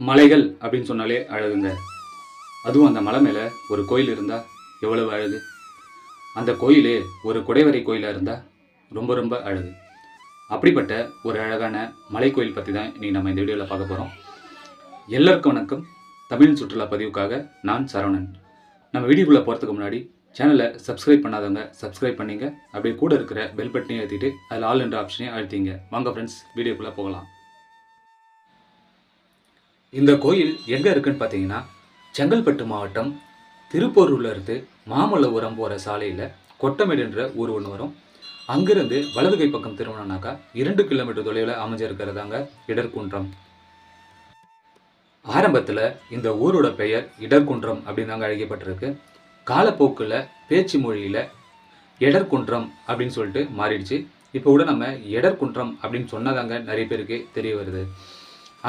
மலைகள் அப்படின்னு சொன்னாலே அழகுங்க. அதுவும் அந்த மலை மேலே ஒரு கோயில் இருந்தால் எவ்வளவு அழகு. அந்த கோயிலே ஒரு குடைவரை கோயிலாக இருந்தால் ரொம்ப ரொம்ப அழகு. அப்படிப்பட்ட ஒரு அழகான மலை கோயில் பற்றி தான் இன்றைக்கி நம்ம இந்த வீடியோவில் பார்க்க போகிறோம் எல்லாருக்கும் வணக்கம். தமிழ் சுற்றுலா பதிவுக்காக நான் சரவணன். நம்ம வீடியோக்குள்ளே போகிறதுக்கு முன்னாடி சேனலை சப்ஸ்கிரைப் பண்ணாதவங்க சப்ஸ்கிரைப் பண்ணிங்க. அப்படியே கூட இருக்கிற பெல் பட்டனையும் ஏற்றிட்டு அதில் ஆல் என்ற ஆப்ஷனையும் அழுத்திங்க. வாங்க ஃப்ரெண்ட்ஸ் வீடியோக்குள்ளே போகலாம். இந்த கோயில் எங்கே இருக்குன்னு பார்த்தீங்கன்னா செங்கல்பட்டு மாவட்டம் திருப்போரூர்ல இருந்து மாமல்லபுரம் போகிற சாலையில் கொட்டமேடுன்ற ஊர் ஒன்று வரும். அங்கிருந்து வலது கை பக்கம் திரும்பினாக்கா இரண்டு கிலோமீட்டர் தொலைவில் அமைஞ்சிருக்கிறதாங்க இடர்குன்றம். ஆரம்பத்தில் இந்த ஊரோட பெயர் இடர்குன்றம் அப்படின்னு தாங்க அழைக்கப்பட்டிருக்கு. காலப்போக்கில் பேச்சு மொழியில் எடர்குன்றம் அப்படின்னு சொல்லிட்டு மாறிடுச்சு. இப்போ கூட நம்ம எடர்குன்றம் அப்படின்னு சொன்னதாங்க நிறைய பேருக்கு தெரிய வருது.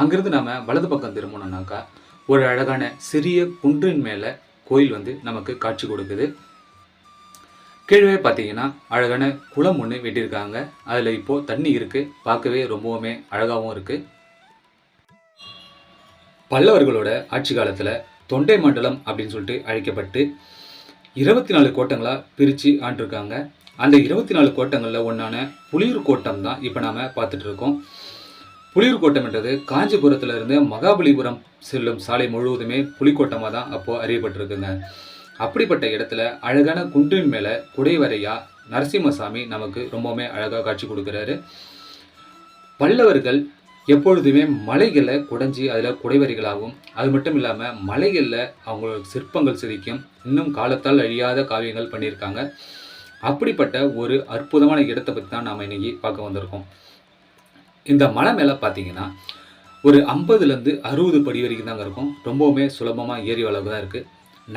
அங்கிருந்து நம்ம வலது பக்கம் திரும்பணும்னாக்கா ஒரு அழகான சிறிய குன்றின் மேலே கோயில் வந்து நமக்கு காட்சி கொடுக்குது. கீழே பார்த்தீங்கன்னா அழகான குளம் ஒன்று வெட்டியிருக்காங்க. அதில் இப்போது தண்ணி இருக்குது பார்க்கவே ரொம்பவுமே அழகாகவும் இருக்குது பல்லவர்களோட ஆட்சி காலத்தில் தொண்டை மண்டலம் அப்படின்னு சொல்லிட்டு அழைக்கப்பட்டு இருபத்தி நாலு கோட்டங்களாக பிரித்து ஆண்டிருக்காங்க. அந்த இருபத்தி நாலு கோட்டங்களில் ஒன்றான புளியூர் கோட்டம் தான் இப்போ நாம் பார்த்துட்ருக்கோம் இருக்கோம். புலியூர் கோட்டம் என்றது காஞ்சிபுரத்திலிருந்து மகாபலிபுரம் செல்லும் சாலை முழுவதுமே புலிக்கோட்டமாக தான் அப்போது அறியப்பட்டிருக்குங்க. அப்படிப்பட்ட இடத்துல அழகான குன்றின் மேலே குடைவரையா நரசிம்மசாமி நமக்கு ரொம்பவுமே அழகாக காட்சி கொடுக்குறாரு. பல்லவர்கள் எப்பொழுதுமே மலைகளை குடைஞ்சி அதில் குடைவரிகளாகவும் அது மட்டும் இல்லாமல் மலைகளில் அவங்களோட சிற்பங்கள் செதுக்கியும் இன்னும் காலத்தால் அழியாத காவியங்கள் பண்ணியிருக்காங்க. அப்படிப்பட்ட ஒரு அற்புதமான இடத்தை பற்றி தான் நாம் இன்னைக்கு பார்க்க வந்திருக்கோம். இந்த மலை மேலே பார்த்தீங்கன்னா ஒரு ஐம்பதுலேருந்து அறுபது படி வரைக்கும் தாங்க இருக்கும். ரொம்பவுமே சுலபமாக ஏறி அளவு தான் இருக்குது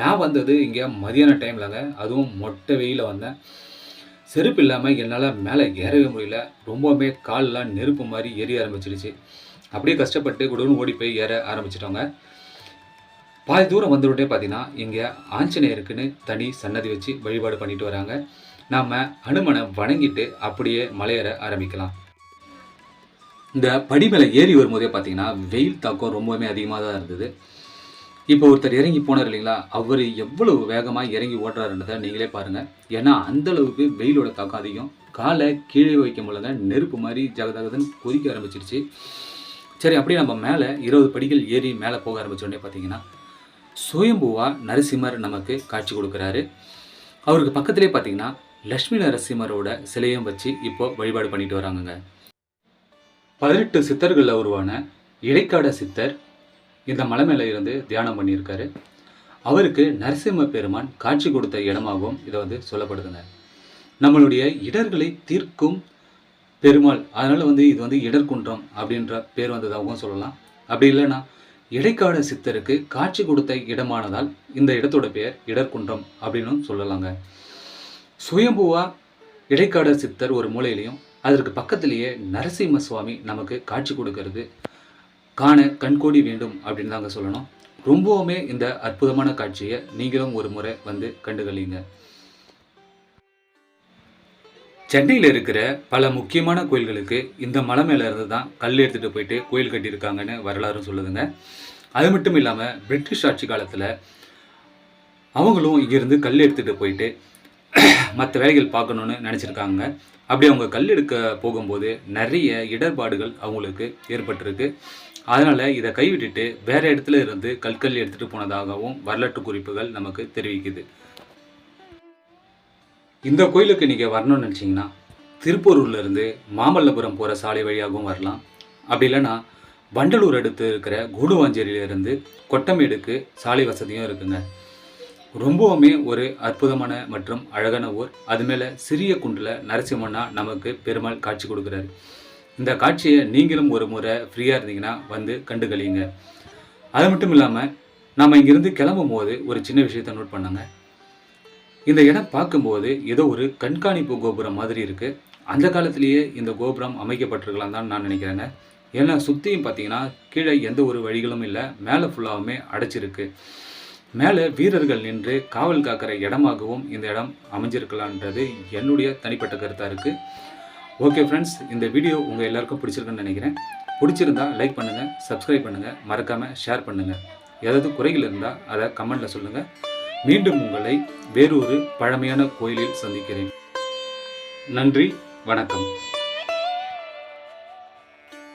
நான் வந்தது இங்கே மதியான டைம்லங்க அதுவும் மொட்டை வெயிலில் வந்தேன். செருப்பு இல்லாமல் என்னால் மேலே ஏறவே முடியல. ரொம்பவுமே கால்லாம் நெருப்பு மாதிரி ஏறி ஆரம்பிச்சிடுச்சு அப்படியே கஷ்டப்பட்டு குடுன்னு ஓடி போய் ஏற ஆரம்பிச்சிட்டோங்க. பாதி தூரம் வந்துவிட்டே பார்த்தீங்கன்னா இங்கே ஆஞ்சநேயருக்குன்னு தனி சன்னதி வச்சு வழிபாடு பண்ணிட்டு வராங்க. நாம் அனுமனை வணங்கிட்டு அப்படியே மலையேற ஆரம்பிக்கலாம். இந்த படி மேலே ஏறி வரும்போதே பார்த்தீங்கன்னா வெயில் தாக்கம் ரொம்பவுமே அதிகமாக தான் இருந்தது. இப்போ ஒருத்தர் இறங்கி போனார் இல்லைங்களா? அவர் எவ்வளவு வேகமாக இறங்கி ஓடுறாருன்றதை நீங்களே பாருங்கள் ஏன்னா அந்த அளவுக்கு வெயிலோட தாக்கம் அதிகம். காலை கீழே வைக்க முடியல நெருப்பு மாதிரி ஜகதகதன்னு கொதிக்க ஆரம்பிச்சிருச்சு. சரி அப்படியே நம்ம மேலே இருபது படிகள் ஏறி மேலே போக ஆரம்பித்தோடனே பார்த்தீங்கன்னா சுயம்புவாக நரசிம்மர் நமக்கு காட்சி கொடுக்குறாரு. அவருக்கு பக்கத்திலே பார்த்தீங்கன்னா லக்ஷ்மி நரசிம்மரோட சிலையும் வச்சு இப்போ வழிபாடு பண்ணிட்டு வராங்கங்க. பதினெட்டு சித்தர்களில் உருவான இடைக்காட சித்தர் இந்த மலை மேலே இருந்து தியானம் பண்ணியிருக்காரு. அவருக்கு நரசிம்ம பெருமான் காட்சி கொடுத்த இடமாகவும் இதை வந்து சொல்லப்படுதுங்க. நம்மளுடைய இடர்களை தீர்க்கும் பெருமாள் அதனால் வந்து இது வந்து இடர்குன்றம் அப்படின்ற பேர் வந்ததாகவும் சொல்லலாம். அப்படி இல்லைன்னா இடைக்காட சித்தருக்கு காட்சி கொடுத்த இடமானதால் இந்த இடத்தோட பெயர் இடர்குன்றம் அப்படின்னும் சொல்லலாங்க. சுயம்புவா இடைக்காட சித்தர் ஒரு மூலையிலையும் அதற்கு பக்கத்திலேயே நரசிம்ம சுவாமி நமக்கு காட்சி கொடுக்கறது. காண கண்கோடி வேண்டும் அப்படின்னு தாங்க சொல்லணும். ரொம்பவுமே இந்த அற்புதமான காட்சியை நீங்களும் ஒரு முறை வந்து கண்டுகளிங்க. சென்னையில் இருக்கிற பல முக்கியமான கோயில்களுக்கு இந்த மலை மேலே இருந்து தான் கல் எடுத்துகிட்டு போயிட்டு கோயில் கட்டியிருக்காங்கன்னு வரலாறும் சொல்லுதுங்க. அது மட்டும் இல்லாமல் பிரிட்டிஷ் ஆட்சி காலத்தில் அவங்களும் இங்கேருந்து கல் எடுத்துகிட்டு போயிட்டு மற்ற வேலைகள் பார்க்கணுன்னு நினச்சிருக்காங்க. அப்படி அவங்க கல் எடுக்க போகும்போது நிறைய இடர்பாடுகள் அவங்களுக்கு ஏற்பட்டிருக்கு. அதனால் இதை கைவிட்டுட்டு வேற இடத்துல இருந்து கற்கள் எடுத்துகிட்டு போனதாகவும் வரலாற்று குறிப்புகள் நமக்கு தெரிவிக்குது. இந்த கோயிலுக்கு நீங்கள் வரணும்னு நினச்சிங்கன்னா திருப்பூர்லேருந்து மாமல்லபுரம் போகிற சாலை வழியாகவும் வரலாம். அப்படி இல்லைன்னா வண்டலூர் அடுத்து இருக்கிற கூடுவாஞ்சேரியிலிருந்து கொட்டமேடுக்கு சாலை வசதியும் இருக்குங்க. ரொம்பவுமே ஒரு அற்புதமான மற்றும் அழகான ஊர். அது மேலே சிறிய குண்டில் நரசிம்மண்ணா நமக்கு பெருமாள் காட்சி கொடுக்குறாரு. இந்த காட்சியை நீங்களும் ஒரு முறை ஃப்ரீயாக இருந்தீங்கன்னா வந்து கண்டுகளிங்க. அது மட்டும் இல்லாமல் நம்ம இங்கிருந்து கிளம்பும் போது ஒரு சின்ன விஷயத்தை நோட் பண்ணாங்க. இந்த இடம் பார்க்கும்போது ஏதோ ஒரு கண்காணிப்பு கோபுரம் மாதிரி இருக்குது அந்த காலத்திலேயே இந்த கோபுரம் அமைக்கப்பட்டிருக்கலாம் தான் நான் நினைக்கிறேங்க. ஏன்னா சுற்றியும் பார்த்தீங்கன்னா கீழே எந்த ஒரு வழிகளும் இல்லை. மேலே ஃபுல்லாகவுமே அடைச்சிருக்கு. மேலே வீரர்கள் நின்று காவல் காக்கிற இடமாகவும் இந்த இடம் அமைஞ்சிருக்கலான்றது என்னுடைய தனிப்பட்ட கருத்தாக இருக்குது ஓகே ஃப்ரெண்ட்ஸ் இந்த வீடியோ உங்கள் எல்லாருக்கும் பிடிச்சிருக்குன்னு நினைக்கிறேன். பிடிச்சிருந்தா லைக் பண்ணுங்கள் சப்ஸ்கிரைப் பண்ணுங்கள் மறக்காமல் ஷேர் பண்ணுங்கள் ஏதாவது குறைகள் இருந்தால் அதை கமெண்டில் சொல்லுங்கள் மீண்டும் உங்களை வேறொரு பழமையான கோயிலில் சந்திக்கிறேன். நன்றி வணக்கம்.